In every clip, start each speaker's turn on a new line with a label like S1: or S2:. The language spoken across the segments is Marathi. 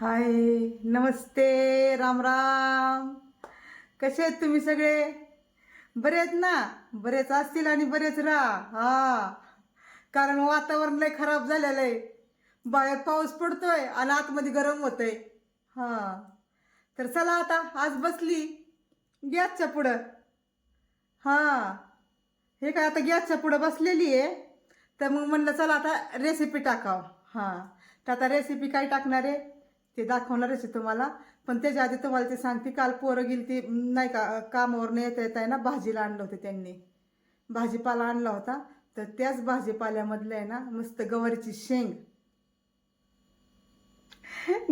S1: हाय नमस्ते राम राम. कसे आहेत तुम्ही सगळे? बरे आहेत ना? बरेच असतील आणि बरेच राहा. हा. कारण वातावरण लय खराब झालेलं आहे. बाहेर पाऊस पडतोय आणि आतमध्ये गरम होतंय. हा. तर चला आता आज बसली. गॅसच्या पुढं. हा. हे काय आता गॅसच्या पुढं बसलेली आहे. तर मग म्हणलं चला आता रेसिपी टाकावं. हां. तर आता रेसिपी काय टाकणार आहे? ते दाखवणारच आहे तुम्हाला. पण त्याच्या आधी तुम्हाला ते सांगते काल पोरं गेली ती नाही का कामावर येता येता आहे ना भाजीला आणलं होतं त्यांनी. भाजीपाला आणला होता. तर त्याच भाजीपाल्यामधलं आहे ना मस्त गवारीची शेंग.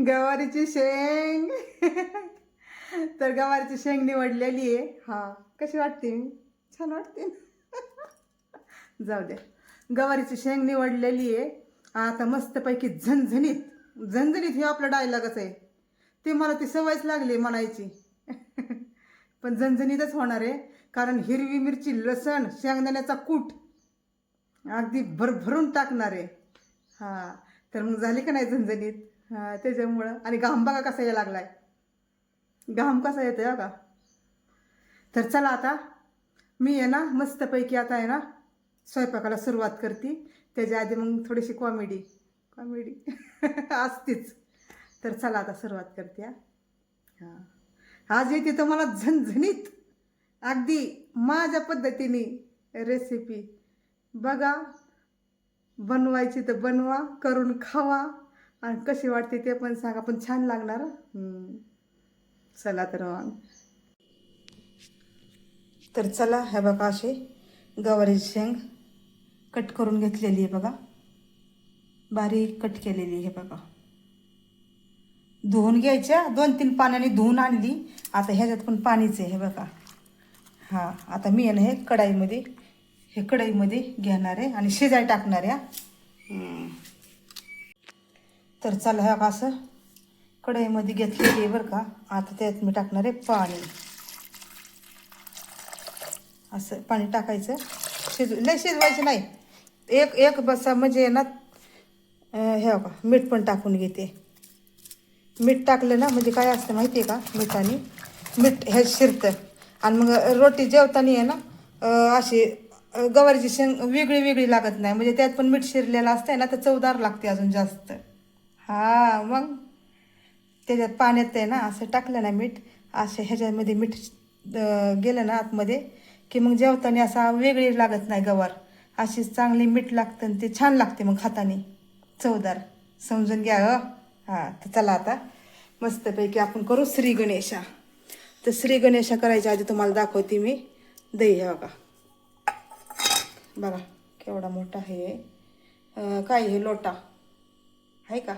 S1: गवारीची शेंग. तर गवारीची शेंग निवडलेली आहे. हा कशी वाटते? मी छान वाटते. जाऊ द्या गवारीची शेंग निवडलेली आहे. आता मस्तपैकी झणझणीत झणझणीत हे आपलं डायलॉगच आहे. ते मला ती सवयच लागली म्हणायची. पण झणझणीतच होणार आहे कारण हिरवी मिरची लसण शेंगदाण्याचा कूट अगदी भरभरून टाकणार आहे. हां तर मग झाली का नाही झणझणीत हां त्याच्यामुळं. आणि घाम बघा कसा यायला लागलाय. घाम कसा येतोय बघा तर चला आता मी आहे ना मस्तपैकी आता आहे ना स्वयंपाकाला सुरुवात करते. त्याच्या आधी मग थोडीशी कॉमेडी कॉमेडी. असतीच. तर चला आता सुरुवात करते हां. आज येते तर मला झणझणीत. अगदी माझ्या पद्धतीने रेसिपी बघा बनवायची तर बनवा करून खावा. आणि कशी वाटते ते पण सांगा पण छान लागणार चला तर मग. तर चला हे बघा असे गवारीची शेंग कट करून घेतलेली आहे बघा. बारीक कट केलेली हे बघा. धुवून घ्यायच्या दोन तीन पाण्याने धुवून आणली. आता ह्याच्यात पण पाणीच आहे हे बघा. हां आता मी आहे ना हे कढाईमध्ये हे कढईमध्ये घेणार आहे आणि शिजाय टाकणार आहे हा. तर चला हे बघा असं कढईमध्ये घेतलेली आहे बरं का. आता त्यात मी टाकणार आहे पाणी. असं पाणी टाकायचं. शिजू नाही शिजवायचं नाही. एक एक बसा म्हणजे ना हे बघा मीठ पण टाकून घेते. मीठ टाकलं ना म्हणजे काय असतं माहिती आहे का मिठाने? मीठ हे शिरतं. आणि मग रोटी जेवताना आहे ना अशी गवारीची शेंग वेगळी वेगळी लागत नाही. म्हणजे त्यात पण मीठ शिरलेलं असतंय ना तर चवदार लागते अजून जास्त. हां मग? त्याच्यात पाण्यात आहे ना असं टाकलं ना मीठ असं ह्याच्यामध्ये मीठ गेलं ना आतमध्ये की मग जेवताना असा वेगळी लागत नाही गवार. अशी चांगली मीठ लागतं आणि ते छान लागते मग खाताने. चवदार समजून घ्या हो. हां तर चला आता. मस्तपैकी आपण करू श्री गणेशा. तर श्री गणेशा करायच्या आधी तुम्हाला दाखवते मी. दही हे बघा. बघा केवढा मोठा हे. काय हे? लोटा. आहे का?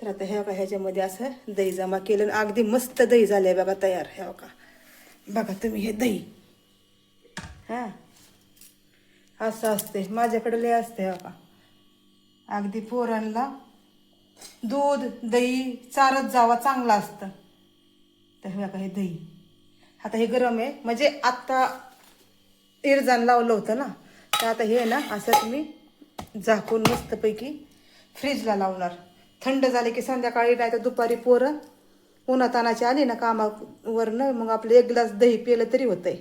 S1: तर आता हे बघा ह्याच्यामध्ये असं दही जमा केलं अगदी मस्त दही झाले बघा तयार हे बघा. बघा तुम्ही हे दही. हां. असं असते माझ्याकडे लय असते हे बघा. अगदी पोरांना दूध दही चारत जावा चांगला असतं. तर हे बघा हे दही. आता हे गरम आहे. म्हणजे आत्ता इरजान लावलं होतं ना तर आता हे ना असं तुम्ही झाकून मस्तपैकी फ्रीजला लावणार. थंड झाले की संध्याकाळी नाही तर दुपारी पोरं उन्हातानाची आली ना कामावरनं मग आपलं एक ग्लास दही पिलं तरी होतंय.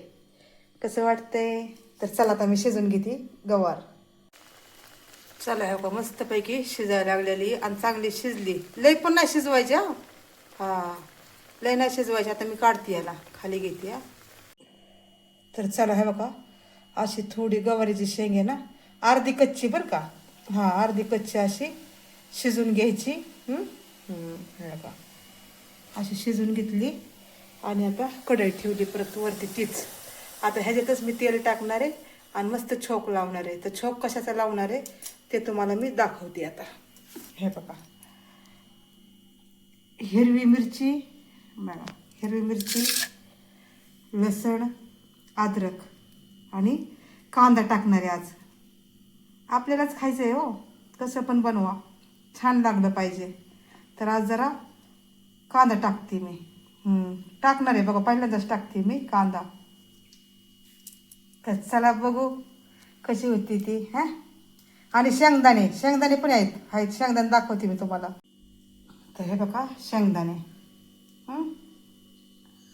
S1: कसं वाटतंय? तर चला आता मी शिजून घेते गवार. चला हो का मस्तपैकी शिजायला लागलेली आणि चांगली शिजली. लई पण नाही शिजवायची हा? हा. लई नाही शिजवायची आता मी काढते याला. खाली घेते हा. तर चला हे बघा. अशी थोडी गवारीची शेंग आहे ना? अर्धी कच्ची बरं का? हां अर्धी कच्ची अशी शिजून घ्यायची बघा. अशी शिजून घेतली आणि आता कढई ठेवली परत वरती तीच. आता ह्याच्यातच मी तेल टाकणार आहे आणि मस्त छोक लावणार आहे. तर छोक कशाचा लावणार आहे? ते तुम्हाला मी दाखवते आता. हे बघा. हिरवी मिरची बघा हिरवी मिरची लसण अद्रक आणि कांदा टाकणारे आज. आपल्यालाच खायचं आहे हो. कसं पण बनवा. छान लागलं पाहिजे. तर आज जरा कांदा टाकते मी. टाकणार आहे बघा. पहिल्यांदाच टाकते मी कांदा. तर चला बघू कशी होती ती हां? आणि शेंगदाणे शेंगदाणे पण आहेत. आहेत. शेंगदाणे दाखवते मी तुम्हाला. तर हे बघा शेंगदाणे.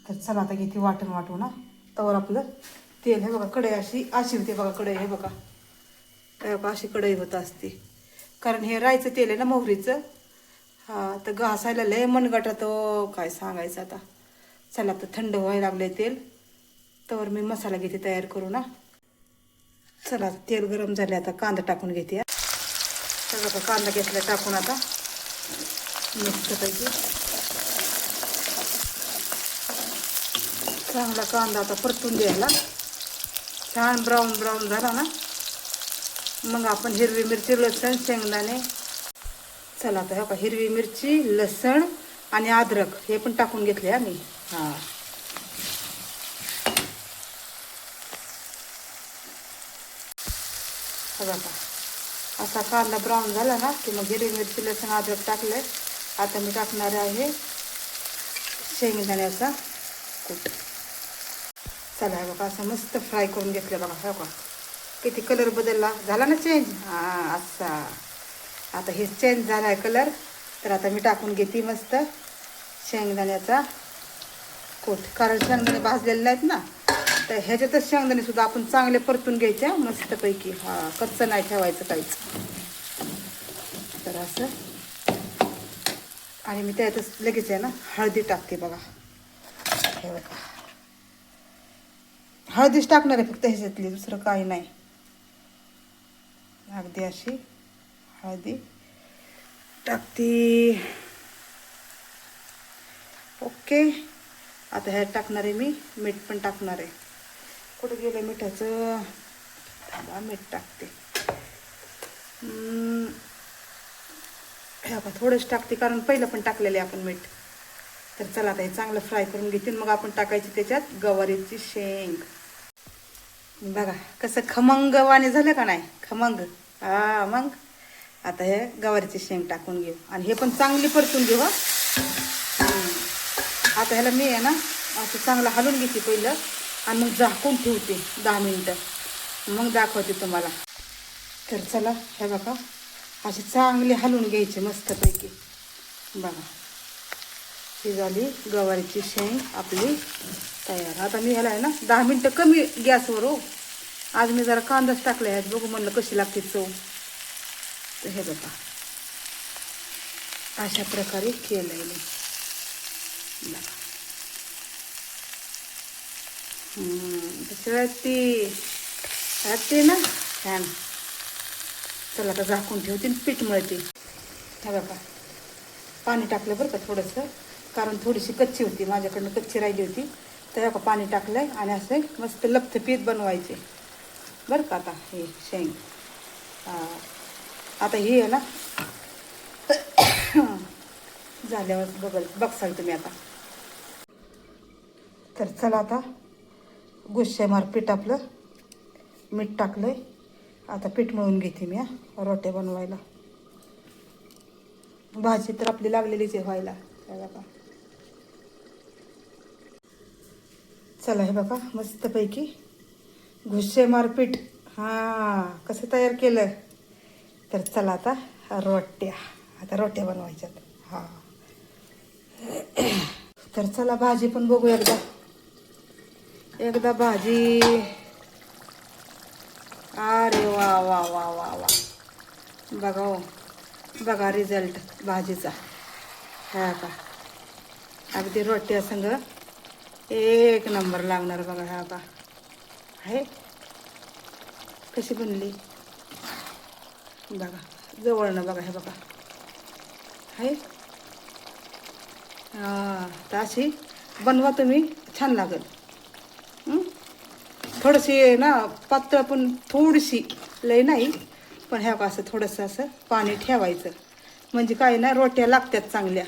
S1: तर चला आता किती वाटण वाटू ना तवर आपलं तेल हे बघा कढई अशी अशी होते बघा कढई हे बघा. हे बघा अशी कढई होत असते. कारण हे रायचं तेल आहे ना मोहरीचं? हा तर घासायला लय मनगटा तो काय सांगायचं आता. चला तर थंड व्हायला लागले तेल. तर मी मसाला घेते तयार करू ना चला तेल गरम झाले आता कांदा टाकून घेते. सगळं कांदा घेतला टाकून आता मस्तपैकी चांगला कांदा आता परतून द्यायला छान ब्राऊन ब्राऊन झाला ना? मग आपण हिरवी मिरची लसण शेंगदाणे. चला आता हो का हिरवी मिरची लसण आणि अद्रक हे पण टाकून घेतले आम्ही. हां. बघा असा कांदा ब्राऊन झाला ना की मग हिरवी मिरची लसूण अद्रक आहे आता मी टाकणार आहे शेंगदाण्याचा कूट. चला हे बघा असं मस्त फ्राय करून घेतलं बघा हे बघा. किती कलर बदलला. झाला ना चेंज हां असा. आता हे चेंज झाला आहे कलर तर आता मी टाकून घेते मस्त शेंगदाण्याचा कोट. कारण शेंगदाणे भाजलेले आहेत ना. तर ह्याच्यातच शेंगदाणे सुद्धा आपण चांगले परतून घ्यायच्या मस्तपैकी. हा कच्चं नाही ठेवायचं काहीच. तर असं. आणि मी त्यातच लगेच आहे ना हळदी टाकते बघा. हे बघा. हळदीच टाकणार आहे फक्त ह्याच्यातली दुसरं काही नाही. अगदी अशी हळदी टाकते. ओके. आता ह्यात टाकणार आहे मी मीठ पण टाकणार आहे. कुठं गेलं मिठाचं? थांबा मीठ टाकते. हे आपण थोडंच टाकते कारण पहिलं पण टाकलेले आपण मीठ. तर चला आता हे चांगलं फ्राय करून घेते मग आपण टाकायची त्याच्यात गवारीची शेंग. बघा कसं खमंग वाणी झालं का नाही? खमंग. हा मग? आता हे गवारीची शेंग टाकून घेऊ. आणि हे पण चांगली परतून घेऊ आता ह्याला मी आहे ना असं चांगलं हलून घेते पहिलं. आणि मग झाकून ठेवते दहा मिनटं. मग दाखवते तुम्हाला. तर चला हे बघा. असे चांगले हलवून घ्यायचे मस्तपैकी. बघा. ही झाली गवारीची शेंग आपली तयार. आता मी ह्याला आहे ना दहा मिनटं कमी गॅसवर हो. आज मी जरा कांदाच टाकला आहेत. बघू म्हणलं कशी लागते चव. तर हे बघा. अशा प्रकारे केलं आहे मी. बघा. हम्म, ती राहते ना छान. चला आता झाकून ठेवते आणि पीठ मळते. हा बघा. पाणी टाकलं बरं का थोडंसं. कारण थोडीशी कच्ची होती. माझ्याकडनं कच्ची राहिली होती. तर बघा पाणी टाकलंय आणि असं मस्त लपथ पीठ बनवायचे. बरं का आता हे शेंग. आता हे आहे ना झाल्यावर बघल बघसाल तुम्ही आता. तर चला आता गुस्से पीठ आपलं. मीठ टाकलं आहे आता पीठ मळून घेते मी हा. रोटे बनवायला. भाजी तर आपली लागलेलीच आहे व्हायला. हे बघा. चला हे बघा मस्तपैकी. घुस्से पीठ हां कसं तयार केलं? तर चला आता रोट्या. आता रोट्या बनवायच्यात. हां. तर चला भाजी पण बघू एकदा. एकदा भाजी. अरे वा वा वा वा वा. बघा हो. बघा रिझल्ट भाजीचा. ह्या का? अगदी रोट्या संग एक नंबर लागणार बघा ह्या का? आहे? कशी बनली? बघा जवळनं बघा हे बघा. आहे? हां तर अशी बनवा तुम्ही छान लागेल. थोडीशी ना पातळ पण थोडीशी लय नाही पण ह्या असं थोडंसं असं पाणी ठेवायचं. म्हणजे काय ना रोट्या लागतात चांगल्या.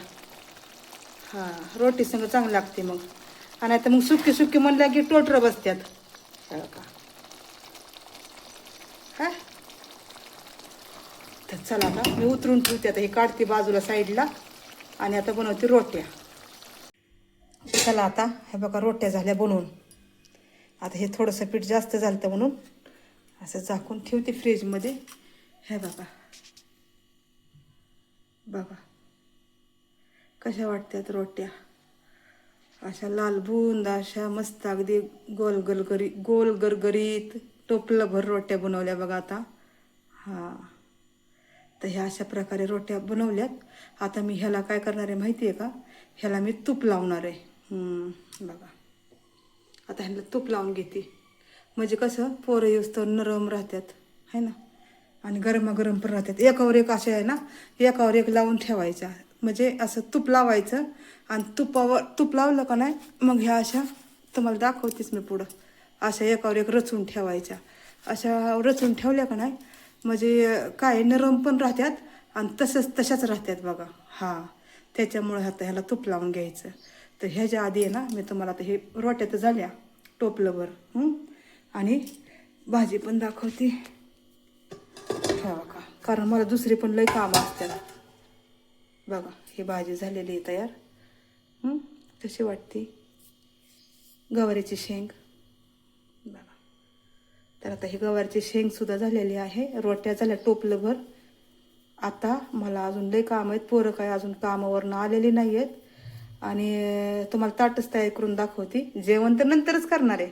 S1: हां रोटी संग चांगली लागते मग. आणि आता मग सुकी सुकी म्हणल्या की टोटरं बसतात हो का? हा? तर चला आता मी उतरून ठेवते आता हे काढते बाजूला साईडला. आणि आता बनवते रोट्या. चला आता हे बघा रोट्या झाल्या बनवून. आता हे थोडंसं पीठ जास्त झालं म्हणून असं झाकून ठेवते फ्रीजमध्ये. हे बाबा. बाबा. कशा वाटतात रोट्या? अशा लालबुंद अशा मस्त अगदी गोल गलगरी गोल गरगरीत टोपलं भर रोट्या बनवल्या बघा आता. हां. तर ह्या अशा प्रकारे रोट्या बनवल्यात. आता मी ह्याला काय करणार आहे माहिती आहे का? ह्याला मी तूप लावणार आहे. बघा. आता ह्यांना तूप लावून घेते. म्हणजे कसं पोरं येऊस तर नरम राहतात है ना? आणि गरमागरम पण राहतात एकावर एक असे आहे ना? एकावर एक लावून ठेवायच्या. म्हणजे असं तूप लावायचं आणि तुपावर तूप लावलं का नाही मग ह्या अशा तुम्हाला दाखवतेच मी पुढं. अशा एकावर एक रचून ठेवायच्या. अशा रचून ठेवल्या का नाही म्हणजे काय नरम पण राहतात आणि तसंच तशाच राहतात बघा. हां. त्याच्यामुळे आता ह्याला तूप लावून घ्यायचं. तर ह्याच्या आधी आहे ना मी तुम्हाला आता हे रोट्या तर झाल्या. टोपलंवर आणि भाजी पण दाखवते. ठेवा का? कारण मला दुसरी पण लई कामं असतात. बघा ही भाजी झालेली आहे तयार. तशी कशी वाटते? गवारीची शेंग. बघा. तर आता ही गवारीची शेंगसुद्धा झालेली आहे. रोट्या झाल्या टोपलंभर आता मला अजून लई काम आहेत. पोरं काय अजून कामावरनं आलेली नाही आहेत आणि तुम्हाला ताटच तयार करून दाखवते. जेवण तर नंतरच करणार आहे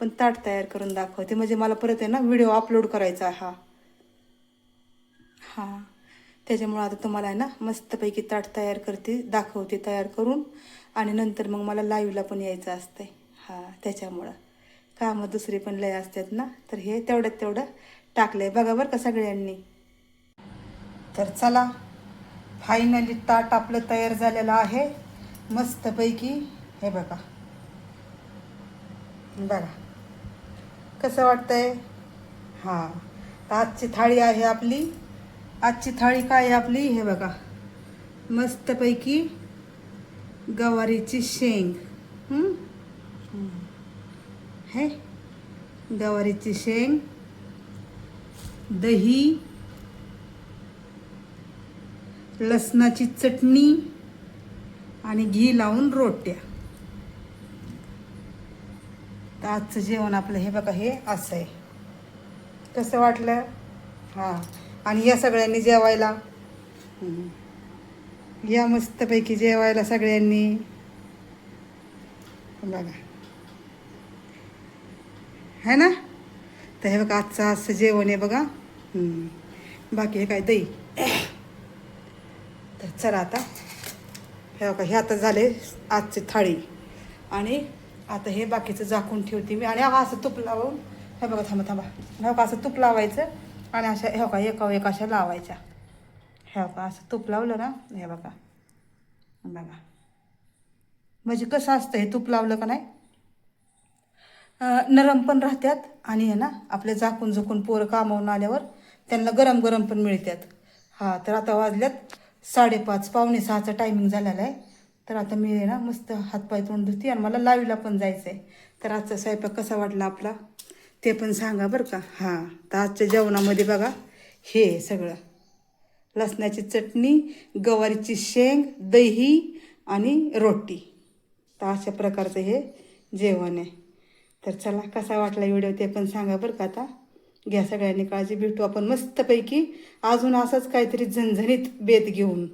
S1: पण ताट तयार करून दाखवते. म्हणजे मला परत आहे ना व्हिडिओ अपलोड करायचा आहे हा. हां. त्याच्यामुळं आता तुम्हाला आहे ना मस्तपैकी ताट तयार करते दाखवते तयार करून. आणि नंतर मग मला लाईव्हला पण यायचं असतंय. हां त्याच्यामुळं. कामं दुसरी पण लय असतात ना तर हे तेवढ्यात तेवढं टाकलं आहे बघा बरं का सगळ्यांनी. तर चला फायनली ताट आपलं तयार झालेलं आहे. मस्तपैकी हे बघा. बघा. कसं वाटतंय? हां. तर आजची थाळी आहे आपली. आजची थाळी काय आहे आपली? हे बघा. मस्तपैकी गवारीची शेंग. हे? गवारीची शेंग. दही. लसणाची चटणी. आणि घी लावून रोट्या. तर आजचं जेवण आपलं हे बघा हे असं आहे. कसं वाटलं? हां. आणि या सगळ्यांनी जेवायला? या मस्तपैकी जेवायला सगळ्यांनी. बघा. है ना? तर हे बघा आजचं आजचं जेवण आहे बघा. बाकी हे काय दही? तर चला आता. हे बघा हे आता झाले आजची थाळी. आणि आता हे बाकीचं झाकून ठेवते मी. आणि असं तूप लावून हे बघा थांबा थांबा. हे बघा असं तूप लावायचं आणि अशा हे बघा एका एक अशा लावायच्या. हे बघा असं तूप लावलं ना हे बघा. बघा. म्हणजे कसं असतं हे तूप लावलं का नाही? नरम पण राहतात आणि हे ना आपले झाकून झुकून पोरं कामावून आल्यावर त्यांना गरम गरम पण मिळतात हां तर आता वाजल्यात. साडेपाच पावणे सहाचा टायमिंग झालेला आहे. तर आता मी आहे ना मस्त हातपाय तोंड धुते आणि मला लावीला पण जायचं आहे तर आजचा स्वयंपाक कसा वाटला आपला? ते पण सांगा बरं का. हां तर आजच्या जेवणामध्ये बघा हे सगळं. लसणाची चटणी गवारीची शेंग दही आणि रोटी. तर अशा प्रकारचं हे जेवण आहे. तर चला कसा वाटला व्हिडिओ ते पण सांगा बरं का आता. घ्या सगळ्यांनी काळजी. भेटू आपण मस्तपैकी. अजून असंच काहीतरी झणझणीत बेत घेऊन.